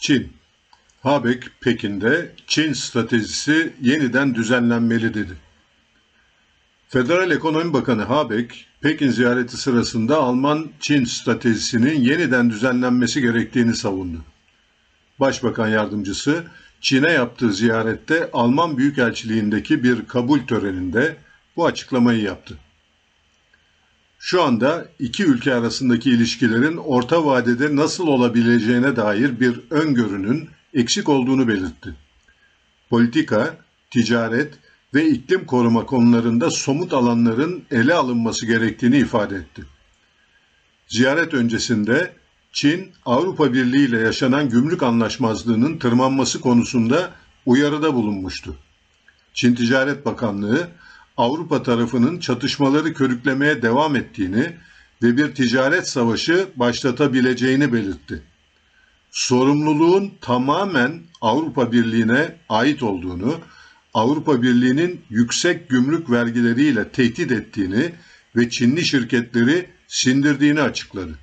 Çin. Habeck Pekin'de Çin stratejisi yeniden düzenlenmeli dedi. Federal Ekonomi Bakanı Habeck, Pekin ziyareti sırasında Alman-Çin stratejisinin yeniden düzenlenmesi gerektiğini savundu. Başbakan yardımcısı Çin'e yaptığı ziyarette Alman Büyükelçiliğindeki bir kabul töreninde bu açıklamayı yaptı. Şu anda iki ülke arasındaki ilişkilerin orta vadede nasıl olabileceğine dair bir öngörünün eksik olduğunu belirtti. Politika, ticaret ve iklim koruma konularında somut alanların ele alınması gerektiğini ifade etti. Ziyaret öncesinde Çin, Avrupa Birliği ile yaşanan gümrük anlaşmazlığının tırmanması konusunda uyarıda bulunmuştu. Çin Ticaret Bakanlığı, Avrupa tarafının çatışmaları körüklemeye devam ettiğini ve bir ticaret savaşı başlatabileceğini belirtti. Sorumluluğun tamamen Avrupa Birliği'ne ait olduğunu, Avrupa Birliği'nin yüksek gümrük vergileriyle tehdit ettiğini ve Çinli şirketleri sindirdiğini açıkladı.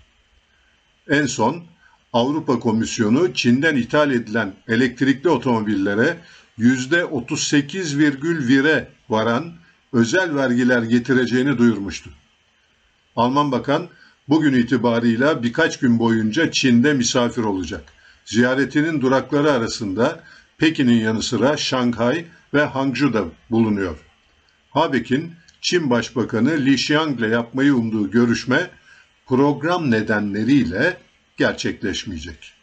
En son Avrupa Komisyonu Çin'den ithal edilen elektrikli otomobillere %38,1'e varan özel vergiler getireceğini duyurmuştu. Alman Bakan bugün itibarıyla birkaç gün boyunca Çin'de misafir olacak. Ziyaretinin durakları arasında Pekin'in yanı sıra Şanghay ve Hangzhou'da bulunuyor. Habeck'in Çin Başbakanı Li Qiang ile yapmayı umduğu görüşme program nedenleriyle gerçekleşmeyecek.